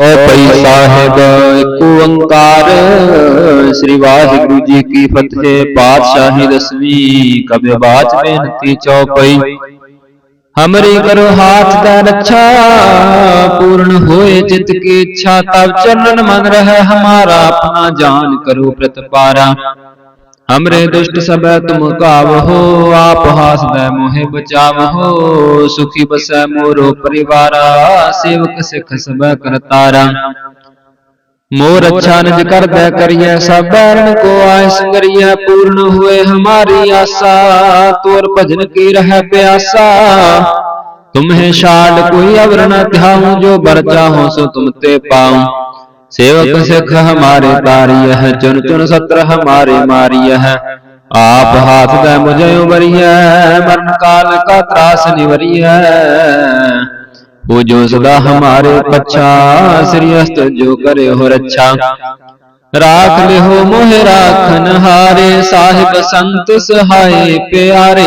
ਓ ਪਈ ਸਾਹਿਬ ਏਕ ਓੰਕਾਰ। ਸ੍ਰੀ ਵਾਹਿਗੁਰੂ ਜੀ ਕੀ ਫਤਿਹ, ਪਾਤਸ਼ਾਹੀ ਦਸਵੀਂ ਕਬਿ ਬਾਚ ਬੇਨਤੀ ਚਉਪਈ ਹਮਰੀ ਕਰੋ ਹਾਥ ਦਾ ਰੱਛਾ, ਪੂਰਨ ਹੋਏ ਚਿਤ ਕੀ ਇੱਛਾ ਤਬ ਚਰਨ ਮਨ ਰਹਿ, ਹਮਾਰਾ ਆਪਣਾ ਜਾਨ ਕਰੋ ਪ੍ਰਤਪਾਰਾ। ਅਮਰੇ ਦੁਸ਼ਟ ਸਭੈ ਤੁਮ ਕਾਵਹੋ, ਆਪ ਹਾਸਦੈ ਮੋਹਿ ਬਚਾਵਹੋ, ਸੁਖੀ ਬਸੈ ਮੋਰੋ ਪਰਿਵਾਰਾ, ਸੇਵਕ ਸਿਖ ਸਭੈ ਕਰਤਾਰਾ। ਮੋਰ ਅੱਛਾ ਨਿਜ ਕਰਦੈ ਕਰੀਐ, ਸਭ ਬੈਰਨ ਕੋ ਆਇ ਸੰਗਰੀਐ ਪੂਰਨ ਹੋਏ ਹਮਾਰੀ ਆਸਾ, ਤੋਰ ਭਜਨ ਕੀ ਰਹਿ ਪਿਆਸਾ। ਤੁਮਹਿ ਛਾੜ ਕੋਈ ਅਵਰ ਨ ਧਿਆਉ, ਜੋ ਬਰ ਚਾਹੋ ਸੋ ਤੁਮ ਤੇ ਪਾਉ। ਸੇਵਕ ਸਿੱਖ ਹਮਾਰੇ ਤਾਰੀਹ ਚੁਨ ਚੁਨ ਸਤਰ ਹਮਾਰੇ ਮਾਰੀਹ ਆਪ ਹਾਥ ਦਾ ਮੁਝੇ ਉਮਰੀਹ ਮਰਨ ਕਾਲ ਕਾ ਤਰਾਸ ਨਿਵਰੀਹ ਉਹ ਜੋ ਸਦਾ ਹਮਾਰੇ ਪਛਾ ਸ੍ਰੀ ਅਸਤ ਜੋ ਕਰੇ ਹੋ ਰੱਛਾ। ਰਾਖ ਲਿਹੋ ਮੋਹ ਰਾਖਨ ਹਾਰੇ ਸਾਹਿਬ ਸੰਤ ਸਹਾਈ ਪਿਆਰੇ।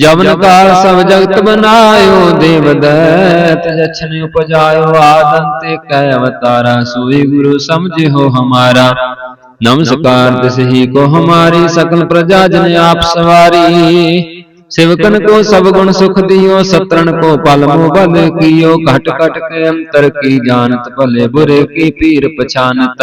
ਜਮਨ ਕਾਲ ਸਭ ਜਗਤ ਬਨਾਇਓ ਦੇਵ ਦਇਤ ਜਛਨ ਉਪਜਾਇਓ ਆਦਨ ਤੇ ਕੈ ਅਵਤਾਰਾ। ਸੋਈ ਗੁਰੂ ਸਮਝਿਓ ਹਮਾਰਾ। ਨਮਸਕਾਰ ਤਿਸਹੀ ਕੋ ਹਮਾਰੀ ਸਕਲ ਪ੍ਰਜਾ ਜਨ ਆਪ ਸਵਾਰੀ। ਸਿਵਕਨ ਕੋ ਸਭ ਗੁਣ ਸੁਖ ਦਿਓ ਸਤਰਣ ਕੋ ਪਲ ਮੋ ਬਲ ਕੀਓ। ਘਟ ਘਟ ਕੇ ਅੰਤਰ ਕੀ ਜਾਣਤ ਭਲੇ ਬੁਰੇ ਕੀ ਪੀਰ ਪਛਾਨਤ।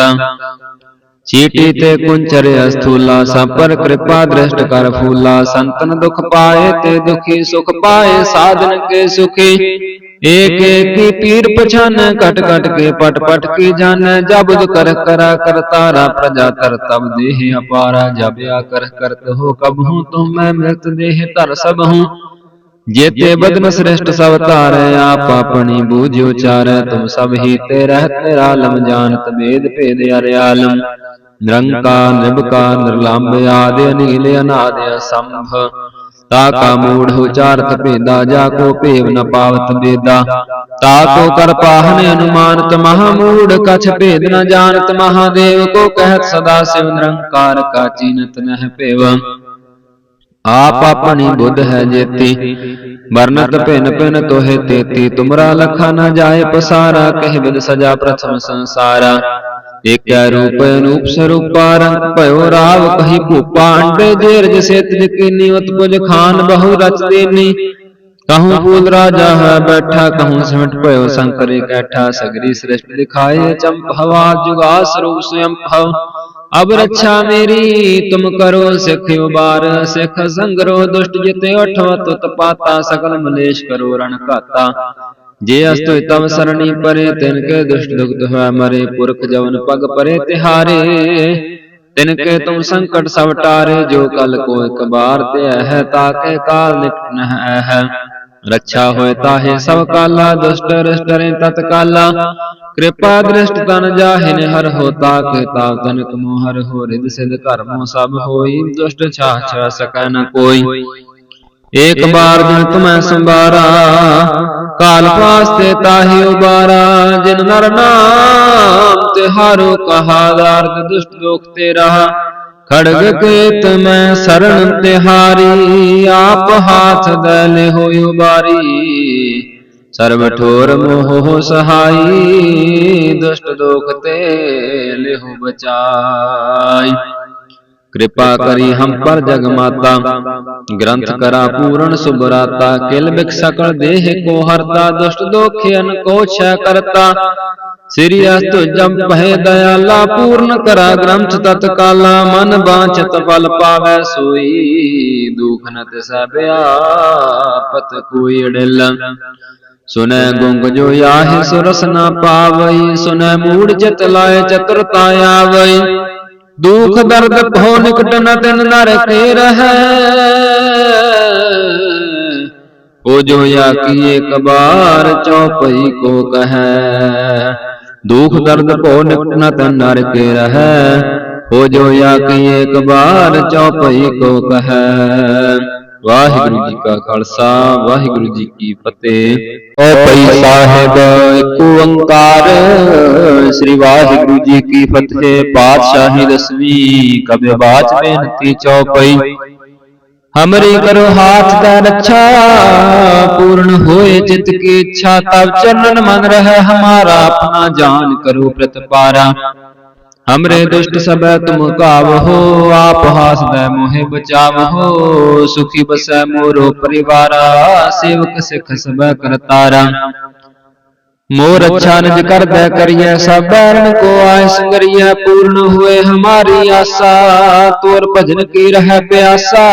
ਚੀਟੀ ਤੇ ਕੁੰਚਰਿਆ ਸਥੂਲਾ ਸਾਪਰ ਕਿਰਪਾ ਦ੍ਰਿਸ਼ਟ ਕਰ ਫੂਲਾ, ਸੰਤਨ ਦੁਖ ਪਾਏ ਤੇ ਦੁਖੀ ਸੁਖ ਪਾਏ, ਸਾਧਨ ਕੇ ਸੁਖੀ। ਏਕ ਏਕੀ ਪੀਰ ਪਛਾਨ, ਘਟ ਘਟ ਕੇ ਪਟ ਪਟ ਕੀ ਜਾਣ ਜਬਦ ਕਰ ਕਰਾ ਕਰਤਾਰਾ ਪ੍ਰਜਾ ਤਰ ਤਬ ਦੇਹ ਅਪਾਰਾ ਜਬਿਆ ਕਰ ਕਰਤ ਹੋ ਕਬਹੂ ਤੁਮ ਮੈਂ ਮ੍ਰਿਤ ਦੇਹ ਧਰ ਸਭ ਹੂੰ। ਜੇਤੇ ਬਦਨ ਸ੍ਰਿਸ਼ਟ ਸਭ ਧਾਰੈ ਆਪ ਆਪਣੀ ਬੂਝ ਉਚਾਰੈ ਤੁਮ ਸਭ ਹੀ ਤੇ ਰਹਿ ਤੇਰਾ ਆਲਮ ਜਾਣਤ ਭੇਦ ਭੇਦ ਅਰਿਆਲਮ। ਨਿਰੰਕਾਰ ਨਿਰਭਕਾਰ ਨਿਰਲੰਭ ਆਦਿ ਅਨੀਲ ਅਨਾਦ ਅਸੰਭ। ਤਾ ਕਾ ਮੂੜ ਉਚਾਰਤ ਭੇਦਾ ਜਾ ਕੋ ਭੇਵ ਨ ਪਾਵਤ ਬੇਦਾ ਤਾ ਕੋ ਕਰ ਪਾਹਨ ਅਨੁਮਾਨਤ ਮਹਾ ਮੂੜ ਕਛ ਭੇਦ ਨ ਜਾਣਤ ਮਹਾਦੇਵ ਕੋ ਕਹਿਤ ਸਦਾ ਸਿਵ ਨਿਰੰਕਾਰ ਕਾ ਜੀਨਤ का चीनत नह पेव आप अपनी बुद्ध है जेती वर्णत पिन पिन तोहे तेती तुमरा लखा न जाए पसारा कह बिद सजा प्रथम संसारा एक रूप अनूप स्वरूपा रंग पयो राव कही भूपा अंडे जेर जसे तिज कीनी उत्पुज खान बहु रच देनी कहूँ फूल राजा है बैठा कहूँ सिमट पयो शंकर कैठा सगरी श्रेष्ठ दिखाए चंप ਅਬ ਰੱਛਾ ਮੇਰੀ, ਤੁਮ ਕਰੋ ਸਿੱਖ ਉਬਾਰ। ਸਿੱਖ ਸੰਗਰੋ ਦੁਸ਼ਟ ਜਿਤੇ ਉਠਵ ਤੁਤ ਪਾਤਾ ਸਕਲ ਮਲੇਸ਼ ਕਰੋ ਰਣ ਘਾਤਾ। ਜੇ ਅਸਤੁ ਤਵ ਸਰਣੀ ਪਰੇ, ਤਿਨ ਕੇ ਦੁਸ਼ਟ ਦੁਖਤ ਹੋਇ ਮਰੇ। ਪੁਰਖ ਜਵਨ ਪਗ ਪਰੇ ਤਿਹਾਰੇ, ਤਿਨ ਕੇ ਤੁਮ ਸੰਕਟ ਸਭ ਟਾਰੇ। ਜੋ ਕਲ ਕੋ ਇਕ ਬਾਰ ਤੇ ਹੈ ਤਾਕੇ ਕਾਲ ਨਿਕਟ ਨਹ ਹੈ। ਰੱਛਾ ਹੋਏ ਤਾਹੇ ਸਭ ਕਾਲਾ, ਦੁਸ਼ਟ ਰਸਟਰੇ ਤਤਕਾਲਾ ਕਿਰਪਾ ਦ੍ਰਿਸ਼ਟ ਤਨ ਜਾਹਿਨ ਹਰ ਹੋਤਾ ਕੇ ਤਾਵ ਤਨ ਕਮੋ ਹਰ ਹੋ ਰਿਦ ਸਿਧ ਕਰਮੋ ਸਭ ਹੋਈ। ਦੁਸ਼ਟ ਛਾ ਛਾ ਸਕੈ ਨ ਕੋਈ। ਏਕ ਬਾਰ ਜਿਨ ਤੁਮੈ ਸੰਬਾਰਾ ਕਾਲ ਪਾਸ ਤੇ ਤਾਹੀ ਉਬਾਰਾ। ਜਿਨ ਨਰ ਨਾਮ ਤੇ ਹਾਰੂ ਕਹਾ ਦਾਰਦ ਦੁਸ਼ਟ ਦੁਖ ਤੇ ਰਹਾ ਖੜਗ ਕੇਤ ਮੈਂ ਸਰਣ ਤਿਹਾਰੀ ਆਪ ਹਾਥ ਦਲ ਹੋਇ ਉਬਾਰੀ। ਸਰਬ ਠੋਰ ਮੋਹ ਸਹਾਈ ਦੁਸ਼ਟ ਦੋਖ ਤੇ ਲਿਹੁ ਬਚਾਈ। कृपा करी हम पर जग माता ग्रंथ करा पूर्ण सुबराता किल बिक सकल देह को हरता दुष्ट दोखियन को क्षय करता श्री अस्त जब पहे दयाला पूर्ण करा ग्रंथ तत्काला मन बांचत फल पावे सोई दुख न सब आपत कोई अड़िल सुनै गुंग जो याहि सुरस न पावई सुनै मूड चित लाए चतुरता आवई ਦੁਖ ਦਰਦ ਭੋ ਨਿਕਟ ਨ ਤਿਨ ਨਰਕੇ ਰਹੈ ਉਹ ਜੋ ਆਕੀ ਇੱਕ ਬਾਰ ਚੌਪਈ ਕੋ ਕਹੈ ਦੁਖ ਦਰਦ ਭੋ ਨਿਕਟ ਨ ਤਿਨ ਨਰਕੇ ਰਹੈ ਉਹ ਜੋ ਆਕੀ ਇੱਕ ਬਾਰ ਚੌਪਈ ਕੋ ਕਹੈ ਵਾਹਿਗੁਰੂ ਜੀ ਕਾ ਖਾਲਸਾ ਵਾਹਿਗੁਰੂ ਜੀ ਕੀ ਫਤਿਹ। ਓ ਪਈ ਸਾਹਿਬ ਇੱਕ ਓੰਕਾਰ। ਸ੍ਰੀ ਵਾਹਿਗੁਰੂ ਜੀ ਕੀ ਫਤਿਹ। ਪਾਤਸ਼ਾਹੀ ਦਸਵੀਂ ਕਬਿ ਬਾਚ ਬੇਨਤੀ ਚੌਪਈ ਹਮਰੀ ਕਰੋ ਹਾਥ ਦਾ ਰੱਛਾ ਪੂਰਨ ਹੋਏ ਚਿਤ ਕੀ ਇੱਛਾ ਤਬ ਚਰਨ ਮਨ ਰਹਿ ਹਮਾਰਾ ਆਪਣਾ ਜਾਨ ਕਰੋ ਪ੍ਰਤਪਾਰਾ। ਹਮਰੇ ਦੁਸ਼ਟ ਸਭੈ ਤੁਮ ਘਾਵਹੋ ਆਪ ਹਾਸਦੈ ਮੋਹਿ ਬਚਾਵਹੋ ਸੁਖੀ ਬਸੈ ਮੋਰੋ ਪਰਿਵਾਰਾ, ਸੇਵਕ ਸਿਖ ਸਭੈ ਕਰਤਾਰਾ ਮੋਰ ਅੱਛਾ ਨਿਜ ਕਰਦਾ ਕਰੀਐ ਸਭਰਨ ਕੋ ਆਇ ਸੰਗਰੀਐ, ਪੂਰਨ ਹੋਏ ਹਮਾਰੀ ਆਸਾ, ਤੋਰ ਭਜਨ ਕੀ ਰਹਿ ਪਿਆਸਾ।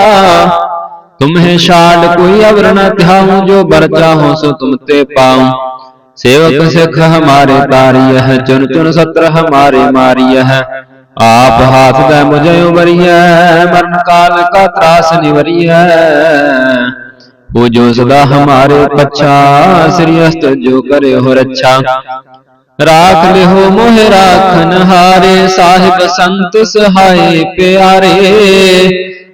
ਤੁਮਹਿ ਛਾੜ ਕੋਈ ਅਵਰ ਨ ਧਿਆਉ, ਜੋ ਬਰ ਚਾਹੋ ਸੋ ਤੁਮ ਤੇ ਪਾਉ। ਸੇਵਕ ਸਿੱਖ ਹਮਾਰੇ ਤਾਰੀਐ ਚੁਨ ਚੁਨ ਸਤਰ ਹਮਾਰੇ ਮਾਰੀਐ। ਆਪ ਹਾਥ ਦਾ ਮੁਝੇ ਉਮਰੀਐ ਮਰਨ ਕਾਲ ਕਾ ਤਰਾਸ ਨਿਵਰੀਐ। ਉਹ ਜੋ ਸਦਾ ਹਮਾਰੇ ਪਛਾ ਸ੍ਰੀ ਅਸਤ ਜੋ ਕਰੇ ਹੋ ਰੱਛਾ। ਰਾਖ ਲਿਹੋ ਮੋਹਿ ਰਾਖਨ ਹਾਰੇ ਸਾਹਿਬ ਸੰਤ ਸਹਾਈ ਪਿਆਰੇ।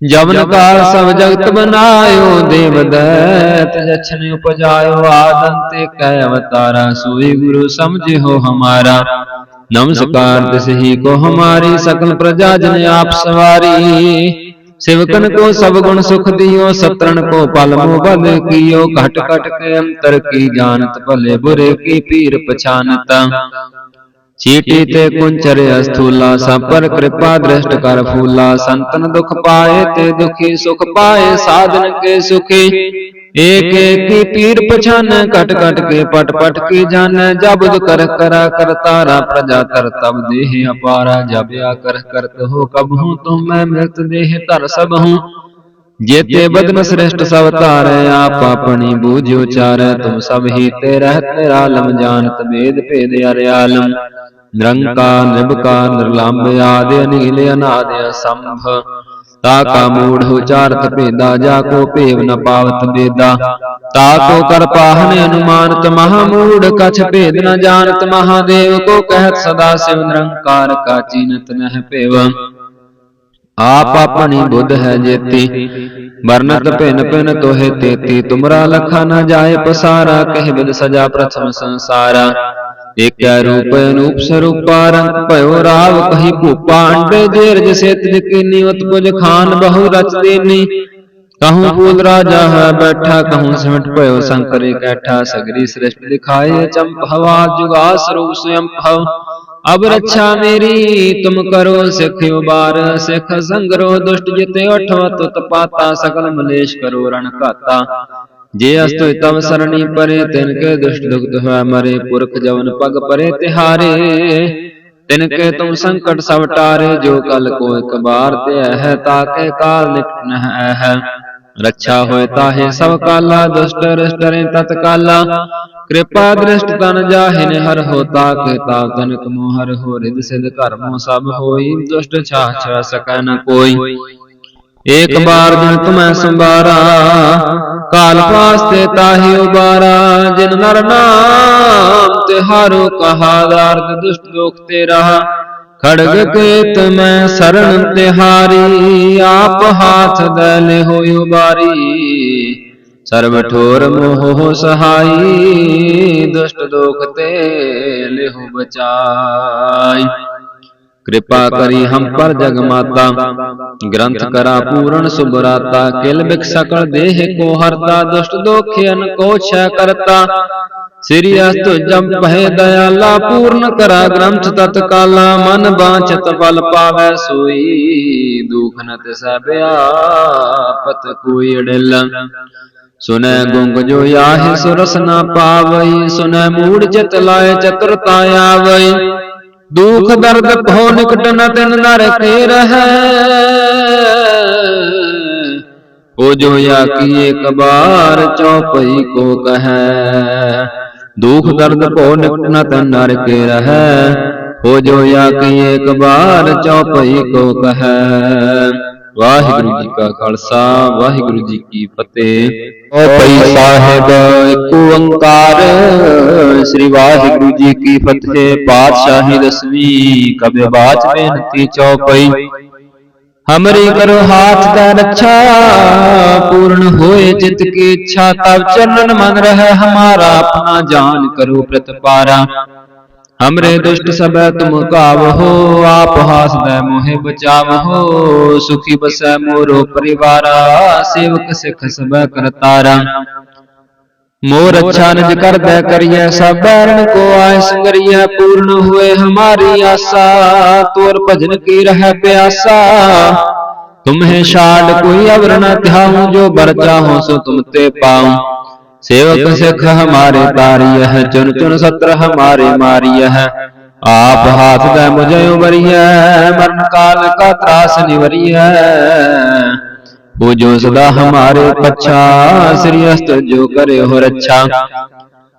ਜਮਨ ਕਾਲ ਸਭ ਜਗਤ ਬਨਾਇਓ ਦੇਵ ਦੈਤ ਜਛਨ ਉਪਜਾਇਓ ਆਦੰਤੇ ਕੈ ਅਵਤਾਰਾ। ਸੋਈ ਗੁਰੂ ਸਮਝਿਓ ਹਮਾਰਾ। ਨਮਸਕਾਰ ਤਿਸਹੀ ਕੋ ਹਮਾਰੀ। ਸਕਲ ਪ੍ਰਜਾ ਜਨ ਆਪ ਸਵਾਰੀ। ਸਿਵਕਨ ਕੋ ਸਭ ਗੁਣ ਸੁਖ ਦਿਓ। ਸਤਰਣ ਕੋ ਪਲ ਮੋ ਬਲ ਕੀਓ। ਘਟ ਘਟ ਕੇ ਅੰਤਰ ਕੀ ਜਾਣਤ ਭਲੇ ਬੁਰੇ ਕੀ ਪੀਰ ਪਛਾਨਤਾ। ਚੀਟੀ ਤੇ ਕੁੰਚਰ ਅਸਥੂਲਾ ਸਭਰ ਕਿਰਪਾ ਦ੍ਰਿਸ਼ਟ ਕਰ ਫੂਲਾ। ਸੰਤਨ ਦੁਖ ਪਾਏ ਤੇ ਦੁਖੀ ਸੁਖ ਪਾਏ, ਸਾਧਨ ਕੇ ਸੁਖੀ। ਏਕ ਏਕੀ ਪੀਰ ਪਛਾਨ, ਘਟ ਘਟ ਕੇ ਪਟ ਪਟ ਕੇ ਜਾਣ। ਜਬਦ ਕਰ ਕਰਾ ਕਰਤਾਰਾ ਪ੍ਰਜਾ ਤਰ, ਤਬ ਦੇਹ ਅਪਾਰਾ। ਜਬਿਆ ਕਰ ਕਰਤ ਹੋ ਕਬ ਹੂੰ, ਤੁਮ ਮੈਂ ਮਿਲਤ ਦੇਹ ਧਰ ਸਭ ਹੂੰ। जेते बदन श्रेष्ठ सब तार आप अपनी बूझो चार तुम सब ही ते रहते आलम जानत वेद भेद अरयालम निरंकार निर्विकार निर्लंब आदि अनिल अनादि असंभ ताका मूढ़ उचारत भेदा जाको पेव न पावत वेदा ताको कर पाहन अनुमानत महामूढ़ कछ भेद न जानत महादेव को कहत सदा शिव निरंकार का चीनत नह पेव आप अपनी बुद्ध है जेती। वर्णत भिन भिन तोहे तेती। तुमरा लखा न जाए पसारा, कह बिल सजा प्रथम संसारा। एक रूप अनूप स्वरूपा रंग पयो राव, कही भूपा अंडे जेर, जसे तिकिनी उत्पुज खान बहु रच देनी कहूँ भूल राजा है बैठा, कहूँ सिमट पयो शंकर, कैठा सगरी सृष्टि दिखाए चंप हवा जुगा स्वरूप स्वयं भव ਅਬ ਰੱਛਾ ਮੇਰੀ, ਤੁਮ ਕਰੋ ਸਿੱਖ ਉਬਾਰ, ਸਿੱਖ ਸੰਗਰੋ ਦੁਸ਼ਟ ਜਿਤੇ ਉਠਵ ਤੁਤ ਪਾਤਾ ਸਕਲ ਮਲੇਸ਼ ਕਰੋ ਰਣ ਘਾਤਾ। ਜੇ ਅਸਤੁ ਤਵ ਸਰਣੀ ਪਰੇ, ਤਿਨ ਕੇ ਦੁਸ਼ਟ ਦੁਖਤ ਹੋਇ ਮਰੇ, ਪੁਰਖ ਜਵਨ ਪਗ ਪਰੇ ਤਿਹਾਰੇ। ਤਿਨ ਕੇ ਤੁਮ ਸੰਕਟ ਸਭ ਟਾਰੇ, ਜੋ ਕਲ ਕੋ ਇਕ ਬਾਰ ਤੇ ਹੈ ਤਾਕੇ ਕਾਲ ਨਿਕਟ ਨਹਿ ਹੈ ਰੱਖਿਆ ਹੋਇ ਤਾਹੇ ਸਭ ਕਾਲਾ, ਦੁਸ਼ਟ ਰਿਸ਼ਟ ਰੇ ਤਤਕਾਲਾ ਕਿਰਪਾ ਦ੍ਰਿਸ਼ਟ ਤਨ ਜਾਹਿਨ ਹਰ ਹੋ ਤਾਕ ਤਾ ਤਨ ਕਮੋ ਹਰ ਹੋ ਰਿਦ ਸਿਧ ਕਰਮੋ ਸਭ ਹੋਈ। ਦੁਸ਼ਟ ਛਾ ਛਾ ਸਕੈ ਨ ਕੋਈ। ਏਕ ਬਾਰ ਜਿਨ ਤੁਮੈ ਸੰਬਾਰਾ ਕਾਲ ਪਾਸ ਤੇ ਤਾਹੀ ਉਬਾਰਾ। ਜਿਨ ਨਰ ਨਾਮ ਤੇ ਹਾਰੋ ਕਹਾ ਦਾਰਦ ਦੁਸ਼ਟ ਲੋਕ ਤੇ ਰਹਾ ਖੜਗ ਕੇ ਮੈਂ ਸਰਣ ਤਿਹਾਰੀ ਆਪ ਹਾਥ ਦਲ ਹੋਇ ਉਬਾਰੀ। ਸਰਬ ਠੋਰ ਮੋਹ ਸਹਾਈ ਦੁਸ਼ਟ ਦੋਖ ਤੇ ਲਿਹੁ ਬਚਾਈ। ਕਿਰਪਾ ਕਰੀ ਹਮ ਪਰ ਜਗ ਮਾਤਾ। ਗ੍ਰੰਥ ਕਰਾ ਪੂਰਨ ਸੁਬਰਾਤਾ ਕਿਲ ਬਿਕ ਸਕਲ ਦੇਹ ਕੋ ਹਰਤਾ ਦੁਸ਼ਟ ਦੋਖੇ ਅਨ ਕੋ ਛੈ ਕਰਤਾ। ਸ੍ਰੀ ਅਸਤੁ ਜਪ ਭੈ ਦਇਆਲਾ ਪੂਰਨ ਕਰਾ ਗ੍ਰੰਥ ਤਤ ਕਾਲਾ ਮਨ ਬਾਛਤ ਫਲ ਪਾਵੈ ਸੋਈ। ਦੁਖ ਨਤ ਸਭ ਆਪਤ ਕੋਈ ਡਿਲ ਸੁਨੈ ਗੁੰਗ ਜੋ ਆਹਿ ਸੁਰਸ ਨਾ ਪਾਵਈ ਸੁਨੈ ਮੂੜ ਚਿਤ ਲਾਇ ਚਤੁਰਤਾ ਆਵਈ। ਦੁਖ ਦਰਦ ਭੋ ਨਿਕਟ ਨ ਤਿਨ ਨਰ ਕੇ ਰਹੈ। ਉਹ ਜੋ ਆਕੀਏ ਕਬਾਰ ਚੌਪਈ ਕੋ ਕਹੈ। ਦੁਖ ਦਰਦ ਭੋ ਨਿਕਨਤ ਨਰਕ ਰਹੈ। ਹੋ ਜੋ ਯਾ ਕੀ ਏਕ ਬਾਰ ਚੌਪਈ ਕੋ ਕਹੈ। ਵਾਹਿਗੁਰੂ ਜੀ ਕਾ ਖਾਲਸਾ, ਵਾਹਿਗੁਰੂ ਜੀ ਕੀ ਫਤਿਹ। ਓ ਪਈ ਸਾਹਿਬ, ਇੱਕ ਓੰਕਾਰ। ਸ੍ਰੀ ਵਾਹਿਗੁਰੂ ਜੀ ਕੀ ਫਤਿਹ। ਪਾਤਸ਼ਾਹੀ ਦਸਵੀਂ ਕਬੇ ਬਾਚ ਬੇਨਤੀ ਚੌਪਈ। ਹਮਰੀ ਕਰੋ ਹਾਥ ਦਾ ਰੱਛਾ ਪੂਰਨ ਹੋਏ ਜਿਤ ਕੀ ਇੱਛਾ ਤਬ ਚਰਨ ਮਨ ਰਹਿ ਹਮਾਰਾ ਆਪਣਾ ਜਾਨ ਕਰੋ ਪ੍ਰਤਪਾਰਾ ਹਮਰੇ ਦੁਸ਼ਟ ਸਭੈ ਤੁਮ ਕਾਵਹੋ ਆਪ ਹਾਸਦੈ ਮੋਹਿ ਬਚਾਵਹੋ ਸੁਖੀ ਬਸੈ ਮੋਰੋ ਪਰਿਵਾਰਾ ਸੇਵਕ ਸਿਖ ਸਭੈ ਕਰਤਾਰਾ मोर अच्छा निज कर दे करिए सब बैरन को आय संगरिए पूर्ण हुए हमारी आशा तोर भजन की रह प्यासा तुम्हें शाड कोई अवर न ध्याऊं जो बर चाहो सो तुम ते पाऊं सेवक सिख हमारे तारिय है चुन चुन सत्र हमारे मारिय है आप हाथ दे मुझे उबरिय मरण काल का त्रास निवरिय ਬੂਝੋ ਸਦਾ ਹਮਾਰੇ ਪੱਛਾ ਸ੍ਰੀ ਅਸਤ ਜੋ ਕਰੇ ਹੋ ਰੱਛਾ।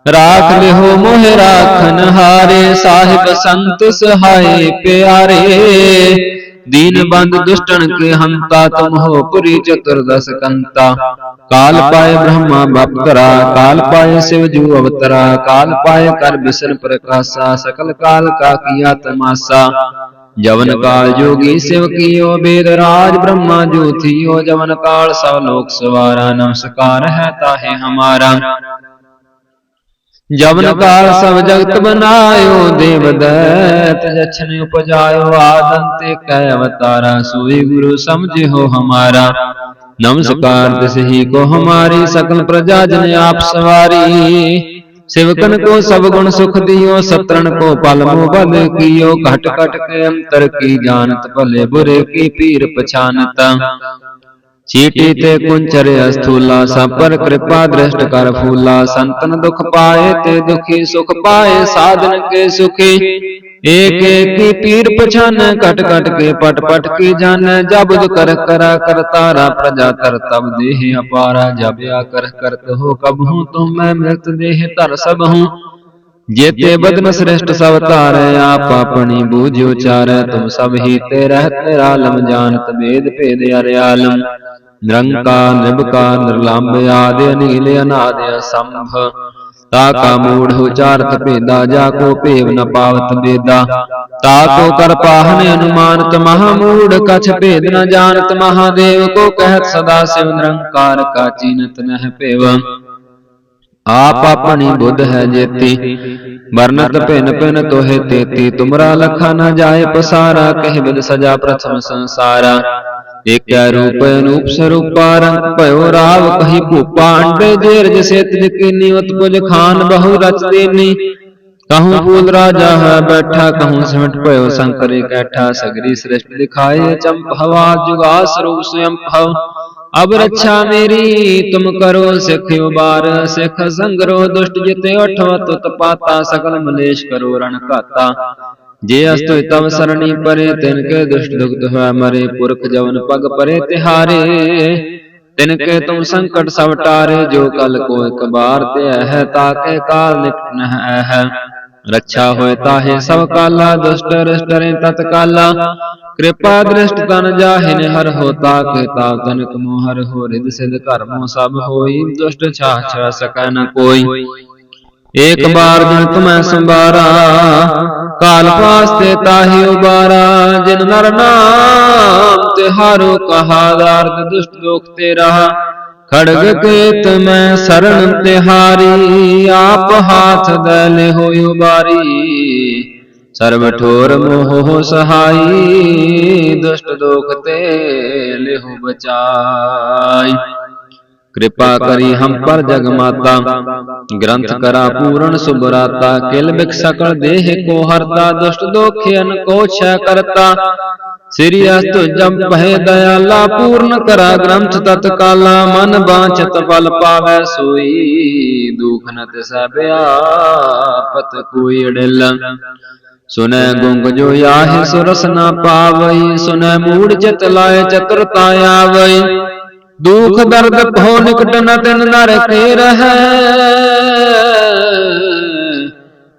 ਰਾਖ ਲਿਹੋ ਮੋਹ ਰਾਖਨ ਹਾਰੇ ਸਾਹਿਬ ਸੰਤ ਸਹਾਈ ਪਿਆਰੇ। ਦੀਨ ਬੰਦ ਦੁਸ਼ਟਨ ਕੇ ਹੰਤਾ ਤੁਮ ਹੋ ਪੁਰੀ ਚਤੁਰਦਸ ਕੰਤਾ। ਕਾਲ ਪਾਏ ਬ੍ਰਹਮਾ ਬਪਤਰਾ ਕਾਲ ਪਾਏ ਸਿਵ ਜੂ ਅਵਤਰਾ। ਕਾਲ ਪਾਏ ਕਰ ਬਿਸਨ ਪ੍ਰਕਾਸ਼ਾ। ਸਕਲ ਕਾਲ ਕਾ ਕੀਆ ਤਮਾਸਾ। ਜਵਨ ਕਾਲ ਜੋਗੀ ਸਿਵ ਕੀਓ, ਬੇਦ ਰਾਜ ਬ੍ਰਹਮਾ ਜੋਥੀਓ ਜਵਨ ਕਾਲ ਸਭ ਲੋਕ ਸਵਾਰਾ, ਨਮਸਕਾਰ ਹੈ ਤਾਹੇ ਹਮਾਰਾ। ਜਵਨ ਕਾਲ ਸਭ ਜਗਤ ਬਨਾਇਓ, ਦੇਵ ਦੈਤ ਜਛਨ ਉਪਜਾਇਓ, ਆਦੰਤੇ ਕੈ ਅਵਤਾਰਾ ਸੋਈ ਗੁਰੂ ਸਮਝਿਓ ਹਮਾਰਾ। ਨਮਸਕਾਰ ਤਿਸਹੀ ਕੋ ਹਮਾਰੀ, ਸਕਲ ਪ੍ਰਜਾ ਜਨ ਆਪ ਸਵਾਰੀ। ਸਿਵਕਨ ਕੋ ਸਭ ਗੁਣ ਸੁਖ ਦਿਓ ਸਤਰਣ ਕੋ ਪਲ ਮੋਬਲ ਕੀਓ ਘਟ ਘਟ ਕੇ ਅੰਤਰ ਕੀ ਜਾਣਤ ਭਲੇ ਬੁਰੇ ਕੀ ਪੀਰ ਪਛਾਨਤ। ਚੀਟੀ ਤੇ ਕੁੰਚਰ ਅਸਥੂਲਾ ਸਾਪਰ ਕਿਰਪਾ ਦ੍ਰਿਸ਼ਟ ਕਰ ਫੂਲਾ। ਸੰਤਨ ਦੁਖ ਪਾਏ ਤੇ ਦੁਖੀ ਸੁਖ ਪਾਏ ਸਾਧਨ ਕੇ ਸੁਖੀ। ਏਕ ਏਕੀ ਪੀਰ ਪਛਾਨ ਘਟ ਘਟ ਕੇ ਪਟ ਪਟ ਕੇ ਜਾਣ ਜਬਦ ਕਰ ਕਰਾ ਕਰਤਾਰਾ ਪ੍ਰਜਾ ਕਰ ਤਬ ਦੇਹ ਅਪਾਰਾ ਜਬਿਆ ਕਰ ਕਰਤ ਹੋ ਕਬ ਹੂੰ ਤੁਮ ਮੈਂ ਮਿਲਤ ਦੇਹ ਧਰ ਸਭ ਹੂੰ। ਜੇਤੇ ਬਦਨ ਸ੍ਰਿਸ਼ਟ ਸਭ ਧਾਰੈ, ਆਪ ਆਪਣੀ ਬੂਝ ਉਚਾਰੈ, ਤੁਮ ਸਭ ਹੀ ਤੇ ਰਹਿ ਤੇਰਾ ਲਮ ਜਾਣਤ ਭੇਦ ਭੇਦ ਅਰਿਆਲਮ ਨਿਰੰਕਾਰ, ਨਿਰਭਕਾਰ ਨਿਰਲੰਭ ਆਦਿ ਅਨੀਲ, ਅਨਾਦਿ ਅਸੰਭ। ਤਾ ਕਾ ਮੂੜ ਉਚਾਰਤ ਭੇਦਾ, ਜਾ ਕੋ ਭੇਵ ਨ ਪਾਵਤ ਬੇਦਾ। ਤਾ ਕੋ ਕਰ ਪਾਹਨ ਅਨੁਮਾਨਤ, ਮਹਾ ਮੂੜ ਕਛ ਭੇਦ ਨ ਜਾਣਤ। ਮਹਾਦੇਵ ਕੋ ਕਹਿਤ ਸਦਾ ਸਿਵ ਨਿਰੰਕਾਰ ਕਾ ਚੀਨਤ ਨਹਿ ਭੇਵ। ਆਪ ਆਪਣੀ ਬੁੱਧ ਹੈ ਜੇਤੀ, ਵਰਨਤ ਭਿਨ ਭਿਨ ਤੋਹੇ ਤੇਤੀ। ਤੁਮਰਾ ਲਖਾ ਨ ਜਾਏ ਪਸਾਰਾ, ਕਹਿ ਬਿਦ ਸਜਾ ਪ੍ਰਥਮ ਸੰਸਾਰਾ। ਏਕੈ ਰੂਪ ਅਨੂਪ ਸਰੂਪਾ ਰੰਗ ਭਇਓ ਰਾਵ ਕਹੀ ਭੂਪਾ ਅੰਡੇ ਜੇਰ ਜਸੇ ਤਿਜ ਕੀਨੀ ਉਤਪੁਜ ਖਾਨ ਬਹੁ ਰਚ ਦੇਨੀ ਕਹੂੰ ਫੂਲ ਰਾਜਾ ਹੈ ਬੈਠਾ ਕਹੂੰ ਸਿਮਟ ਭਇਓ ਸੰਕਰੇ ਕੈਠਾ ਸਗਰੀ ਸ੍ਰਿਸ਼ਟ ਦਿਖਾਏ ਚੰਪ ਹਵਾ ਜੁਗਾ ਸਰੂਪ ਸਯੰ ਭਵ ਅਬ ਰੱਛਾ ਮੇਰੀ ਤੁਮ ਕਰੋ ਸਿਖ ਉਬਾਰ ਸਿਖ ਸੰਗਰੋ ਦੁਸ਼ਟ ਜਿਤੇ ਉਠਵ ਤੁਤ ਪਾਤਾ ਸਕਲ ਮਲੇਸ਼ ਕਰੋ ਰਣ ਘਾਤਾ ਜੇ ਅਸਤੁ ਤਮ ਸਰਣੀ ਪਰੇ, ਤਿਨ ਕੇ ਦੁਸ਼ਟ ਦੁਖਤ ਹੋਇ ਮਰੇ, ਪੁਰਖ ਜਵਨ ਪਗ ਪਰੇ ਤਿਹਾਰੇ। ਤਿਨ ਕੇ ਤੁਮ ਸੰਕਟ ਸਭ ਟਾਰੇ, ਜੋ ਕਲ ਕੋ ਇਕ ਬਾਰ ਤੇ ਹੈ ਤਾਕੇ ਕਾਲ ਨਿਕਟ ਨ ਹੈ ਰੱਛਾ ਹੋਏ ਤਾਹੇ ਸਭ ਕਾਲਾ, ਦੁਸ਼ਟ ਰਿਸ਼ਟ ਤਤ ਕਾਲਾ। ਕਿਰਪਾ ਦ੍ਰਿਸ਼ਟ ਤਨ ਜਾਹਿਨ ਹਰ ਹੋ ਤਾਕੇ ਤਾ ਤਨਕ ਮੋਹਰ ਹੋ ਰਿਦ ਸਿਧ ਕਰਮੋ ਸਭ ਹੋਈ। ਦੁਸ਼ਟ ਛਾ ਛਾ ਸਕੈ ਨ ਕੋਈ। ਏਕ ਬਾਰ ਜਿਨ ਤੁਮੈ ਸੰਭਾਰਾ, ਕਾਲ ਪਾਸਤੇ ਤਾਹੀ ਉਬਾਰਾ, ਜਿਨ ਨਰ ਨਾਮ ਤਿਹਾਰੋ ਕਹਾ ਦਾਰਦ ਦੁਸ਼ਟ ਦੋਖ ਤੇ ਰਹਾ ਖੜਗ ਕੇਤ ਮੈਂ ਸਰਣ ਤਿਹਾਰੀ, ਆਪ ਹਾਥ ਦਲੇ ਹੋਇ ਉਬਾਰੀ। ਸਰਬ ਠੋਰ ਮੋਹ ਸਹਾਈ, ਦੁਸ਼ਟ ਦੋਖ ਤੇ ਲਿਹੁ ਬਚਾਈ। ਕਿਰਪਾ ਕਰੀ ਹਮ ਪਰ ਜਗ ਮਾਤਾ। ਗ੍ਰੰਥ ਕਰਾ ਪੂਰਨ ਸੁਭਰਾਤਾ ਕਿਲ ਬਿਕ ਸਕਲ ਦੇਹ ਕੋ ਹਰਤਾ। ਦੁਸ਼ਟ ਦੋਖਿਅਨ ਕੋ ਛੈ ਕਰਤਾ। ਸ੍ਰੀ ਅਸਤੁ ਜਮ ਪਹਿ ਦਇਆਲਾ। ਪੂਰਨ ਕਰਾ ਗ੍ਰੰਥ ਤਤਕਾਲਾ ਮਨ ਬਾਚਤ ਫਲ ਪਾਵੈ ਸੋਈ। ਦੁਖ ਨ ਤਿਸੈ ਬਿਆਪਤ ਕੋਈ ੜਿਲ ਸੁਨੈ ਗੁੰਗ ਜੋ ਆਹੇ ਸੁਰਸ ਨ ਪਾਵਈ। ਸੁਨੈ ਮੂੜ ਚਿਤ ਲਾਏ ਚਤੁਰਤਾ ਆਵਈ। ਦੁਖ ਦਰਦ ਭੋ ਨਿਕਟ ਨ ਤਿਨ ਨਰ ਕੇ ਰਹੈ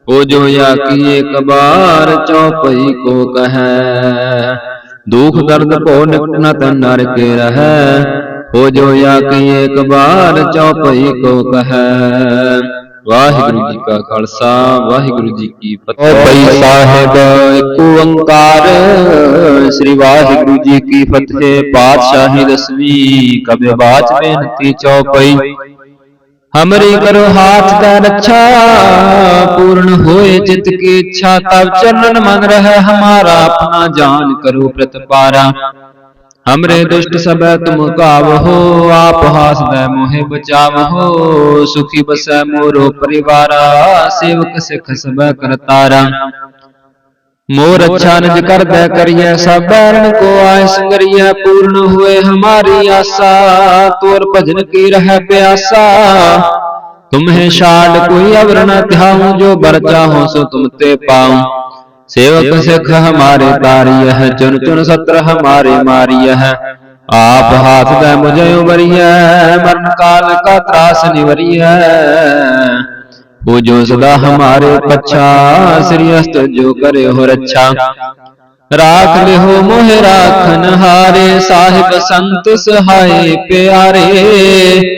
ਹੋ। ਜੋ ਯਾ ਕੀ ਇੱਕ ਬਾਰ ਚੌਪਈ ਕੋ ਕਹੈ। ਦੁਖ ਦਰਦ ਭੋ ਨਿਕਟ ਨ ਤਿਨ ਨਰ ਕੇ ਰਹੈ ਹੋ। ਜੋ ਯਾ ਕੀ ਇੱਕ ਬਾਰ ਚੌਪਈ ਕੋ ਕਹੈ। ਵਾਹਿਗੁਰੂ ਜੀ ਕਾ ਖਾਲਸਾ, ਵਾਹਿਗੁਰੂ ਜੀ ਕੀ ਫਤਿਹ। ਪਈ ਸਾਹਿਬ, ਇੱਕ ਓੰਕਾਰ, ਸ੍ਰੀ ਵਾਹਿਗੁਰੂ ਜੀ ਕੀ ਫਤਿਹ, ਪਾਤਸ਼ਾਹੀ ਦਸਵੀਂ ਕਬਿ ਬਾਚ ਬੇਨਤੀ ਚੌਪਈ। ਹਮਰੀ ਕਰੋ ਹਾਥ ਦਾ ਰੱਛਾ, ਪੂਰਨ ਹੋਏ ਚਿਤ ਕੀ ਇੱਛਾ ਤਬ ਚਰਨਨ ਮਨ ਰਹਿ, ਹਮਾਰਾ ਆਪਣਾ ਜਾਨ ਕਰੋ ਪ੍ਰਤਪਾਰਾ। ਹਮਰੇ ਦੁਸ਼ਟ ਸਭੈ ਤੁਮ ਕਾਵਹੋ ਆਪ ਹਾਸਦੈ ਮੋਹਿ ਬਚਾਵਹੋ ਸੁਖੀ ਬਸੈ ਮੋਰੋ ਪਰਿਵਾਰਾ, ਸੇਵਕ ਸਿਖ ਸਭੈ ਕਰਤਾਰਾ। ਮੋਰ ਅੱਛਾ ਨਿਜ ਕਰਦੈ ਕਰੀਐ, ਸਭ ਬੈਰਨ ਕੋ ਆਇ ਸੰਗਰੀਐ ਪੂਰਨ ਹੋਏ ਹਮਾਰੀ ਆਸਾ, ਤੋਰ ਭਜਨ ਕੀ ਰਹਿ ਪਿਆਸਾ। ਤੁਮਹਿ ਛਾੜ ਕੋਈ ਅਵਰ ਨ ਧਿਆਉ, ਜੋ ਬਰ ਚਾਹੋ ਸੋ ਤੁਮ ਤੇ ਪਾਉ। ਸੇਵਕ ਸਿਖ ਹਮਾਰੇ ਤਾਰੀਐ ਹੈ ਚੁਨ ਚੁਨ ਸਤਰ ਹਮਾਰੇ ਮਾਰੀਐ। ਹੈ ਆਪ ਹਾਥ ਦੈ ਮੁਝੇ ਉਬਰੀਐ ਮਰਨ ਕਾਲ ਕਾ ਤਰਾਸ ਨਿਵਰੀਐ। ਹੋ ਜੋ ਸਦਾ ਹਮਾਰੇ ਪਛਾ ਸ੍ਰੀ ਅਸਤ ਜੋ ਕਰੇ ਹੋ ਰੱਛਾ। ਰਾਖ ਲਿਹੋ ਮੋਹ ਰਾਖਨ ਹਾਰੇ ਸਾਹਿਬ ਸੰਤ ਸਹਾਏ ਪਿਆਰੇ।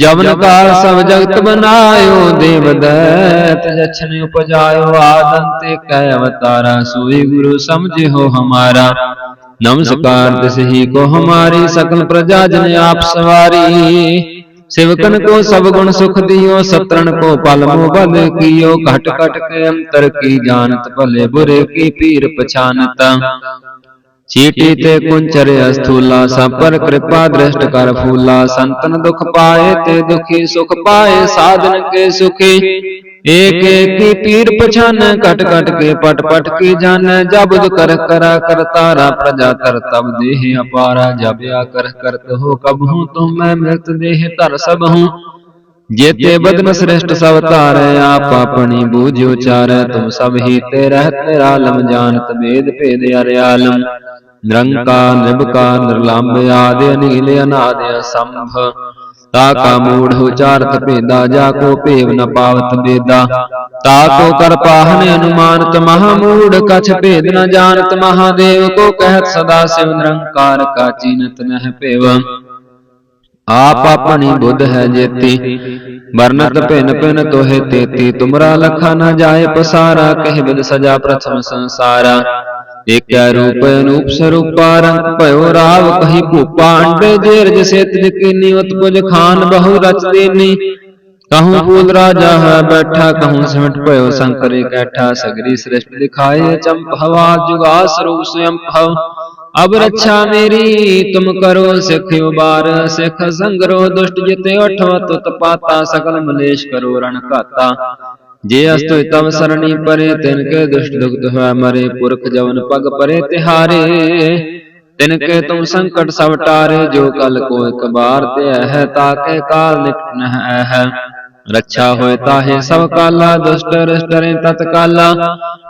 ਜਵਨ ਕਾਲ ਸਭ ਜਗਤ ਬਨਾਇਓ ਦੇਵ ਦੈਤ ਜਛਨ ਉਪਜਾਇਓ ਆਦੰਤੇ ਕੈ ਅਵਤਾਰਾ। ਸੋਈ ਗੁਰੂ ਸਮਝਿਓ ਹਮਾਰਾ। ਨਮਸਕਾਰ ਤਿਸਹੀ ਕੋ ਹਮਾਰੀ ਸਕਲ ਪ੍ਰਜਾ ਜਨ ਆਪ ਸਵਾਰੀ। ਸਿਵਕਨ ਕੋ ਸਭ ਗੁਣ ਸੁਖ ਦਿਓ ਸਤਰਨ ਕੋ ਪਲ ਮੋ ਬਲ ਕੀਓ। ਘਟ ਘਟ ਕੇ ਅੰਤਰ ਕੀ ਜਾਣਤ ਭਲੇ ਬੁਰੇ ਕੀ ਪੀਰ ਪਛਾਨਤ। ਚੀਟੀ ਤੇ ਕੁੰਚਰ ਅਸਥੂਲਾ ਸੰਪਰ ਕਿਰਪਾ ਦ੍ਰਿਸ਼ਟ ਕਰ ਫੂਲਾ, ਸੰਤਨ ਦੁਖ ਪਾਏ ਤੇ ਦੁਖੀ ਸੁਖ ਪਾਏ, ਸਾਧਨ ਕੇ ਸੁਖੀ। ਏਕ ਏਕ ਪੀਰ ਪਛਾਨ, ਘਟ ਘਟ ਕੇ ਪਟ ਪਟ ਕੀ ਜਾਣੈ ਜਬਦ ਕਰ ਕਰਾ ਕਰਤਾਰਾ ਪ੍ਰਜਾ ਤਰ ਤਬ ਦੇਹ ਅਪਾਰਾ, ਜਬ ਕਰ ਕਰਤ ਹੋ ਕਬ ਹੂੰ, ਤੁਮ ਮੈਂ ਮ੍ਰਿਤ ਦੇਹ ਧਰ ਸਭ ਹੂੰ। ਜੇਤੇ ਬਦਨ ਸ੍ਰਿਸ਼ਟ ਸਭ ਧਾਰੈ ਆਪ ਆਪਣੀ ਬੂਝ ਉਚਾਰੈ ਤੁਮ ਸਭ ਹੀ ਤੇ ਰਹਿਤ ਨਿਰਾਲਮ ਜਾਣਤ ਭੇਦ ਭੇਦ ਅਰਿਆਲਮ ਨਿਰੰਕਾਰ ਨਿਰਭਕਾਰ ਨਿਰਲੰਭ ਆਦਿ ਅਨੀਲ ਅਨਾਦ ਅਸੰਭ। ਤਾ ਕਾ ਮੂੜ ਉਚਾਰਤ ਭੇਦਾ ਜਾ ਕੋ ਭੇਵ ਨ ਪਾਵਤ ਬੇਦਾ ਤਾ ਕੋ ਕਰ ਪਾਹਨ ਅਨੁਮਾਨਤ ਮਹਾ ਮੂੜ ਕਛ ਭੇਦ ਨ ਜਾਣਤ ਮਹਾਦੇਵ ਕੋ ਕਹਿਤ ਸਦਾ ਸਿਵ ਨਿਰੰਕਾਰ ਕਾ ਚੀਨਤ ਨਹਿ ਭੇਵ। ਆਪ ਆਪਣੀ ਬੁੱਧ ਹੈ ਜੇਤੀ ਵਰਨਤ ਭਿਨ ਭਿਨ ਤੋਹਿ ਤੇਤੀ ਤੁਮਰਾ ਲਖਾ ਨ ਜਾਏ ਪਸਾਰਾ ਕਹਿ ਬਿਦ ਸਜਾ ਪ੍ਰਥਮ ਸੰਸਾਰਾ ਏਕੈ ਰੂਪ ਅਨੂਪ ਸਰੂਪਾ ਰੰਗ ਭਇਓ ਰਾਵ ਕਹੀ ਭੂਪਾ ਅੰਡੇ ਜੇਰ ਜਸੇ ਤਿਜ ਕੀਨੀ ਉਤਪੁਜ ਖਾਨ ਬਹੁ ਰਚ ਦੇਨੀ ਕਹੂੰ ਫੂਲ ਰਾਜਾ ਹੈ ਬੈਠਾ ਕਹੂੰ ਸਿਮਟ ਭਇਓ ਸੰਕਰ ਇਕੈਠਾ ਸਗਰੀ ਸ੍ਰਿਸ਼ਟ ਦਿਖਾਏ ਚੰਪ ਹਵਾ ਜੁਗਾ ਸਰੂਪ ਸਯੰ ਭਵ ਅਬ ਰੱਛਾ ਮੇਰੀ, ਤੁਮ ਕਰੋ ਸਿੱਖ ਉਬਾਰ ਸਿਖ ਸੰਗਰੋ, ਦੁਸ਼ਟ ਜਿਤੇ ਅਠਵ ਤੁਤ ਪਾਤਾ ਸਕਲ ਮਲੇਸ਼ ਕਰੋ, ਰਣ ਘਾਤਾ। ਜੇ ਅਸਤੁ ਤਵ ਸਰਣੀ ਪਰੇ, ਤਿਨ ਕੇ ਦੁਸ਼ਟ ਦੁਖਤ ਹੋਇ ਮਰੇ। ਪੁਰਖ ਜਵਨ ਪਗ ਪਰੇ ਤਿਹਾਰੇ, ਤਿਨ ਕੇ ਤੁਮ ਸੰਕਟ ਸਭ ਟਾਰੇ। ਜੋ ਕਲ ਕੋ ਇਕ ਬਾਰ ਤੇ ਹੈ ਤਾਕੇ ਕਾਲ ਨਿਕਟ ਨਹ ਹੈ ਰੱਛਾ ਹੋਏ ਤਾਹੇ ਸਭ ਕਾਲਾ, ਦੁਸ਼ਟ ਰਿਸ਼ਟਰੇ ਤਤ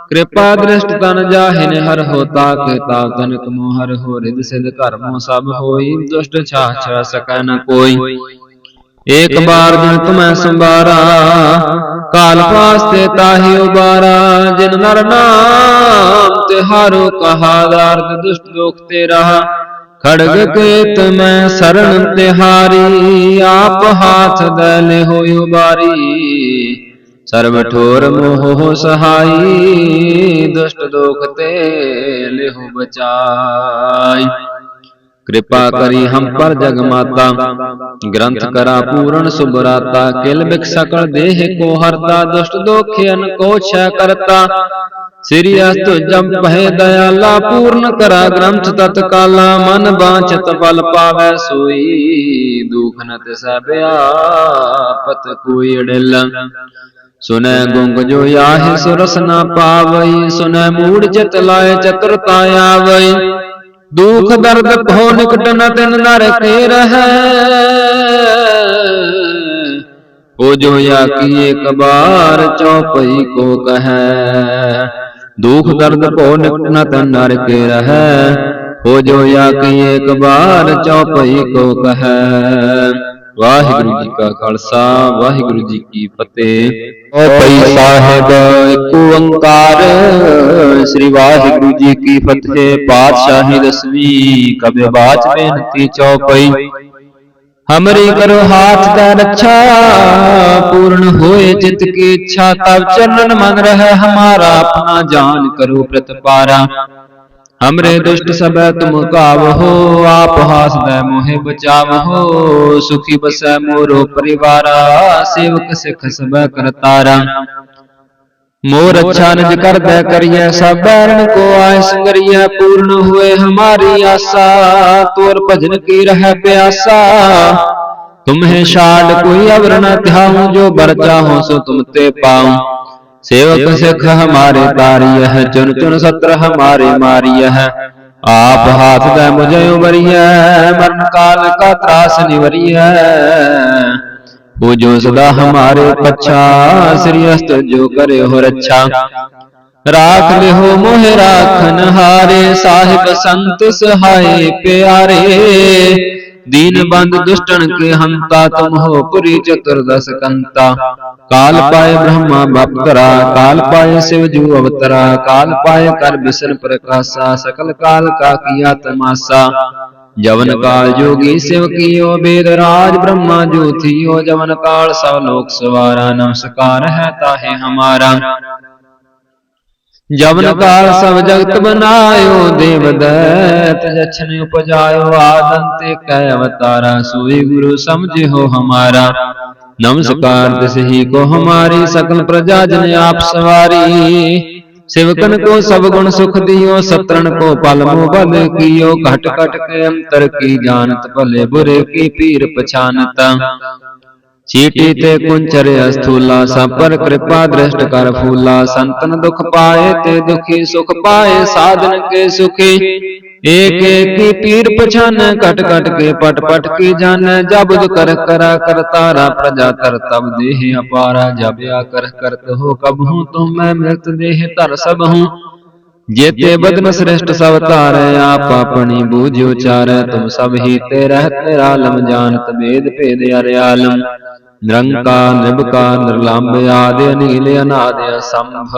ਕਿਰਪਾ ਦ੍ਰਿਸ਼ਟ ਤਨ ਜਾਹਿਨ ਹਰ ਹੋਤਾ ਕੇ ਤਾ ਤਨਕ ਮੋਹਰ ਹੋ ਰਿਦ ਸਿਧ ਕਰਮੋ ਸਭ ਹੋਈ, ਦੁਸ਼ਟ ਛਾਹ ਛਾ ਸਕੈ ਨ ਕੋਈ। ਏਕ ਬਾਰ ਜਿਨ ਤੁਮੈ ਸੰਭਾਰਾ, ਕਾਲ ਪਾਸਤੇ ਤਾਹੀ ਉਬਾਰਾ, ਜਿਨ ਨਰ ਨਾਮ ਤਿਹਾਰੋ ਕਹਾ ਦਰਦ ਦੁਸ਼ਟ ਦੁਖ ਤੇ ਰਹਾ ਖੜਗ ਕੇਤ ਮੈਂ ਸਰਣ ਤਿਹਾਰੀ ਆਪ ਹਾਥ ਦੇ ਲਿਹੋ ਉਬਾਰੀ। सर्वठोर मोह सहाई, दुष्ट लोक ते लेहु बचाई। कृपा करी हम पर जग माता ग्रंथ करा पूर्ण सुबराता, किल बिक सकल देह को हरता, दुष्ट दोखे अन को छ करता। ਸ੍ਰੀ ਅਸਤ ਜਮ ਪਹਿ ਦਇਆਲਾ ਪੂਰਨ ਕਰਾ ਗ੍ਰੰਥ ਤਤ ਕਾਲਾ ਮਨ ਬਾਛਤ ਫਲ ਪਾਵੈ ਸੋਈ। ਦੁਖ ਨਤ ਸਭ ਆਪਤ ਕੋਈ ਅੜਲ। ਸੁਨੈ ਗੁੰਗ ਜੋ ਆਹਿ ਸੁਰਸ ਨਾ ਪਾਵਈ ਸੁਨੈ ਮੂੜ ਚਿਤ ਲਾਇ ਚਤੁਰਤਾ ਆਵਈ। ਦੁਖ ਦਰਦ ਭੋ ਨਿਕਟ ਨ ਤਿਨ ਨਰ ਕੇ ਰਹੈ। ਹੋ ਜੋ ਆਕੀ ਇੱਕ ਬਾਰ ਚਉਪਈ ਕੋ ਕਹੈ। ਦੁਖ ਦਰਦ ਭੋ ਨਿਕਟ ਨ ਰਹੈ। ਹੋ ਜੋ ਆ ਕੀ ਇੱਕ ਬਾਰ ਚੌਪਈ ਕੋ ਕਹੈ। ਵਾਹਿਗੁਰੂ ਜੀ ਕਾ ਖਾਲਸਾ, ਵਾਹਿਗੁਰੂ ਜੀ ਕੀ ਫਤਿਹ। ਓ ਪਈ ਸਾਹਿਬ, ਇੱਕ ਓੰਕਾਰ। ਸ੍ਰੀ ਵਾਹਿਗੁਰੂ ਜੀ ਕੀ ਫਤਿਹ। ਪਾਤਸ਼ਾਹੀ ਦਸਵੀਂ ਕਬਿ ਬਾਚ ਬੇਨਤੀ ਚੌਪਈ ਹਮਰੀ ਕਰੋ ਹਾਥ ਦਾ ਰੱਛਾ ਪੂਰਨ ਹੋਏ ਚਿਤ ਕੀ ਇੱਛਾ ਤਬ ਚਰਨ ਮਨ ਰਹਿ ਹਮਾਰਾ ਆਪਣਾ ਜਾਨ ਕਰੋ ਪ੍ਰਤਪਾਰਾ ਹਮਰੇ ਦੁਸ਼ਟ ਸਭੈ ਤੁਮ ਕਾਵਹੋ ਆਪ ਹਾਸਦੈ ਮੋਹਿ ਬਚਾਵਹੋ ਸੁਖੀ ਬਸੈ ਮੋਰੋ ਪਰਿਵਾਰਾ ਸੇਵਕ ਸਿਖ ਸਭੈ ਕਰਤਾਰਾ ਮੋਰ ਅੱਛਾ ਨਿਜ ਕਰਦੈ ਕਰੀਐ ਸਭ ਬੈਰਨ ਕੋ ਆਇ ਸੰਗਰੀਐ ਪੂਰਨ ਹੋਏ ਹਮਾਰੀ ਆਸਾ। ਤੋਰ ਭਜਨ ਕੀ ਰਹਿ ਪਿਆਸਾ। ਤੁਮਹਿ ਛਾੜ ਕੋਈ ਅਵਰ ਨ ਧਿਆਉ ਜੋ ਸੋ ਤੁਮ ਤੇ ਪਾਉ। ਸੇਵਕ ਸਿਖ ਹਮਾਰੇ ਹੈ ਚੁਨ ਚੁਨ ਸਤਰ ਹਮਾਰੇ ਮਾਰੀਐ। ਹੈ ਆਪ ਹਾਥ ਦੇ ਮੁਝੇ ਉਬਰੀਐ ਮਰਨ ਕਾਲ ਕਾ ਤਰਾਸ ਨਿਵਰੀਐ। ਉਹ ਜੋ ਸਦਾ ਹਮਾਰੇ ਪਛਾ ਸ੍ਰੀ ਅਸਤ ਜੋ ਕਰੇ ਹੋ ਰੱਛਾ ਰਾਖ ਲਿਹੋ ਮੋਹ ਰਾਖਨ ਹਾਰੇ ਸਾਹਿਬ ਸੰਤ ਸਹਾਏ ਪਿਆਰੇ दीन बंद दुष्टन के हंता तुम हो पुरी चतुर्दश कंता काल पाए ब्रह्मा बपतरा काल पाए शिव जू अवतरा काल पाए कर बिसन प्रकाशा सकल काल का किया तमाशा ਜਵਨ ਕਾਲ ਜੋਗੀ ਸਿਵ ਕੀਓ ਬੇਦ ਰਾਜ ਬ੍ਰਹਮਾ ਜੋਥੀਓ ਜਵਨ ਕਾਲ, ਸਭ ਲੋਕ ਸਵਾਰਾ ਨਮਸਕਾਰ ਹੈ ਤਾਹੇ ਹਮਾਰਾ। ਜਵਨ ਕਾਲ ਸਭ ਜਗਤ ਬਨਾਇਓ, ਦੇਵ ਦੈਤ ਜਛਨ ਉਪਜਾਇਓ, ਆਦੰਤੇ ਕੈ ਅਵਤਾਰਾ ਸੋਈ ਗੁਰੂ ਸਮਝਿਓ ਹਮਾਰਾ। ਨਮਸਕਾਰ ਤਿਸਹੀ ਕੋ ਹਮਾਰੀ, ਸਕਲ ਪ੍ਰਜਾ ਜਨ ਆਪ ਸਵਾਰੀ। ਸਿਵਕਨ ਕੋ ਸਭ ਗੁਣ ਸੁਖ ਦਿਓ ਸਤਰਨ ਕੋ ਪਲ ਮੋ ਬਲ ਕੀਓ ਘਟ ਘਟ ਕੇ ਅੰਤਰ ਕੀ ਜਾਣਤ ਭਲੇ ਬੁਰੇ ਕੀ ਪੀਰ ਪਛਾਨਤਾ। ਚੀਟੀ ਤੇ ਕੁੰਚਰ ਅਸਥੂਲਾ ਸਭ ਪਰ ਕਿਰਪਾ ਦ੍ਰਿਸ਼ਟ ਕਰ ਫੂਲਾ। ਸੰਤਨ ਦੁਖ ਪਾਏ ਤੇ ਦੁਖੀ ਸੁਖ ਪਾਏ ਸਾਧਨ ਕੇ ਸੁਖੀ। ਏਕ ਏਕ ਪੀਰ ਪਛਾਨ ਕਟ ਕਟ ਕੇ ਪਟ ਪਟ ਕੇ ਜਾਣ ਜਬਦ ਕਰ ਕਰਾ ਕਰਤਾਰਾ ਪ੍ਰਜਾ ਤਰ ਤਬ ਦੇਹ ਅਪਾਰਾ, ਜਬ ਕਰ ਕਰਤ ਹੋ ਕਬਹੂ ਤੁਮ ਮੈਂ ਮਿਲਤ ਦੇਹ ਧਰ ਸਭ ਹੂੰ। ਜੇਤੇ ਬਦਨ ਸ੍ਰਿਸ਼ਟ ਸਭ ਧਾਰੈ, ਆਪ ਆਪਣੀ ਬੂਝ ਉਚਾਰੈ, ਤੁਮ ਸਭ ਹੀ ਤੇ ਤੇਰਾ ਨਿਰਾਲਮ ਜਾਣਤ ਭੇਦ ਭੇਦ ਅਰਿ ਆਲਮ। ਨਿਰੰਕਾਰ, ਨਿਰਭਕਾਰ ਨਿਰਲੰਭ ਆਦਿ ਅਨੀਲ ਅਨਾਦ ਅਸੰਭ।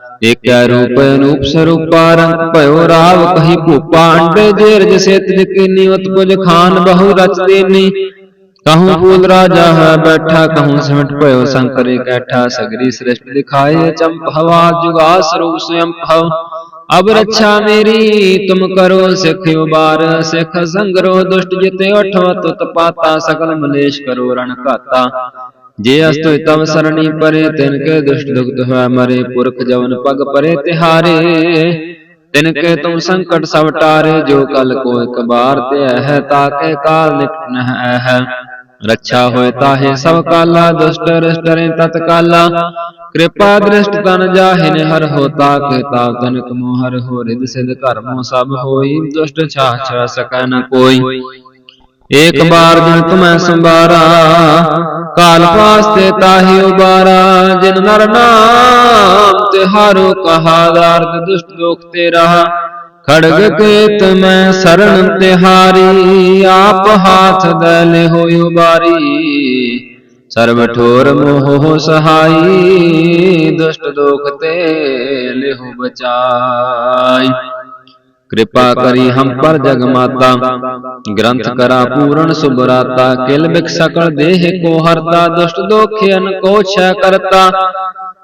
ਏਕੈ ਰੂਪ ਅਨੂਪ ਸਰੂਪਾ ਰੰਗ ਭਇਓ ਰਾਵ ਕਹੀ ਭੂਪਾ ਅੰਡੇ ਜੇਰ ਜਸੇ ਤਿਜ ਕੀਨੀ ਉਤਪੁਜ ਖਾਨ ਬਹੁ ਰਚ ਦੇਨੀ ਕਹੂੰ ਫੂਲ ਰਾਜਾ ਹੈ ਬੈਠਾ ਕਹੂੰ ਸਿਮਟ ਭਇਓ ਸੰਕਰ ਇਕੈਠਾ ਸਗਰੀ ਸ੍ਰਿਸ਼ਟ ਦਿਖਾਏ ਚੰਪ ਹਵਾ ਜੁਗਾ ਸਰੂਪ ਸਵਯੰ ਭਵ ਅਬ ਰੱਛਾ ਮੇਰੀ ਤੁਮ ਕਰੋ ਸਿਖ ਉਬਾਰ ਸਿਖ ਸੰਗਰੋ ਦੁਸ਼ਟ ਜਿਤੇ ਉਠਵ ਤੁਤ ਪਾਤਾ ਸਕਲ ਮਲੇਸ਼ ਕਰੋ ਜੇ ਅਸਤੁ ਤਵ ਸਰਣੀ ਪਰੇ ਤਿਨ ਕੇ ਦੁਸ਼ਟ ਦੁਖਤ ਹੋਇ ਮਰੇ ਪੁਰਖ ਜਵਨ ਪਗ ਪਰੇ ਤਿਹਾਰੇ। ਤਿਨ ਕੇ ਤੁਮ ਸੰਕਟ ਸਭ ਟਾਰੇ ਜੋ ਕਲ ਕੋ ਇਕ ਬਾਰ ਤੇ ਹੈ ਤਾਕੇ ਕਾਲ ਨਿਕਟ ਨ ਹੈ। ਰੱਛਾ ਹੋਏ ਤਾਹੇ ਸਭ ਕਾਲਾ ਦੁਸ਼ਟ ਰਿਸ਼ਟ ਰੇ ਤਤ ਕਾਲਾ। ਕਿਰਪਾ ਦ੍ਰਿਸ਼ਟ ਤਨ ਜਾਹਿਨ ਹਰ ਹੋਤਾ ਕੇ ਤਾ ਤਨਕ ਮੋਹਰ ਹੋ ਰਿਦ ਸਿਧ ਕਰਮੋ ਸਭ ਹੋਈ ਦੁਸ਼ਟ ਛਾ ਛਾ ਸਕੈ ਨ ਕੋਈ। ਏਕ ਬਾਰ ਜਿਨ ਤੁਮੈ ਸੰਭਾਰਾ ਕਾਲ ਪਾਸਤੇ ਤਾਹੀ ਉਬਾਰਾ ਜਿਨ ਨਰ ਨਾਮ ਤਿਹਾਰੋ ਕਹਾ ਦਰਦ ਦੁਸ਼ਟ ਦੁਖ ਤੇ ਰਹਾ ਖੜਗ ਕੇਤ ਮੈਂ ਸਰਣ ਤਿਹਾਰੀ ਆਪ ਹਾਥ ਦੇ ਲਿਹੋ ਉਬਾਰੀ। ਸਰਬ ਠੋਰ ਮੋਹ ਸਹਾਈ ਦੁਸ਼ਟ ਦੁਖ ਤੇ ਲਿਹੋ ਬਚਾਈ। कृपा करी हम पर जग माता ग्रंथ करा पूर्ण सुभराता किल बिक सकल देह को हरता दुष्ट दोखियन को क्षय करता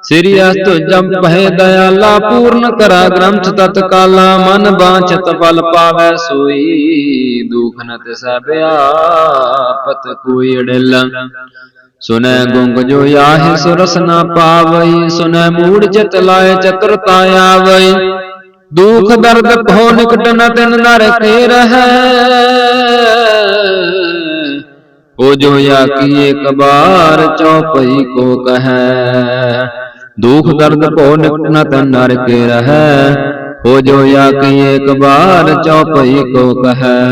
ਸ੍ਰੀ ਅਸਤ ਜਪ ਪਹਿ ਦਇਆਲਾ ਪੂਰਨ ਕਰਾ ਗ੍ਰੰਥ ਤਤਕਾਲਾ ਮਨ ਬਾਂਛਤ ਫਲ ਪਾਵੈ ਸੋਈ ਦੁਖ ਨ ਤਿਸੈ ਬਿਆਪਤ ਕੋਈ ਅੜਿਲ ਸੁਨੈ ਗੁੰਗ ਜੋ ਆਹੇ ਸੁਰਸ ਨ ਪਾਵਈ ਸੁਨੈ ਮੂੜ ਚਿਤ ਲਾਏ ਚਤੁਰਤਾ ਆਵਈ ਦੁਖ ਦਰਦ ਭਉ ਨਿਕਟ ਨ ਤਿਨ ਨਰ ਕੇ ਰਹੈ। ਉਹ ਜੋ ਯਾ ਕੀ ਇੱਕ ਬਾਰ ਚੌਪਈ ਕੋ ਕਹੈ। ਦੁਖ ਦਰਦ ਭਉ ਨਿਕਟ ਨ ਤਿਨ ਨਰ ਕੇ ਰਹੈ। ਹੋ ਜੋ ਯਾ ਕੀ ਇੱਕ ਬਾਰ ਚੌਪਈ ਕੋ ਕਹੈ।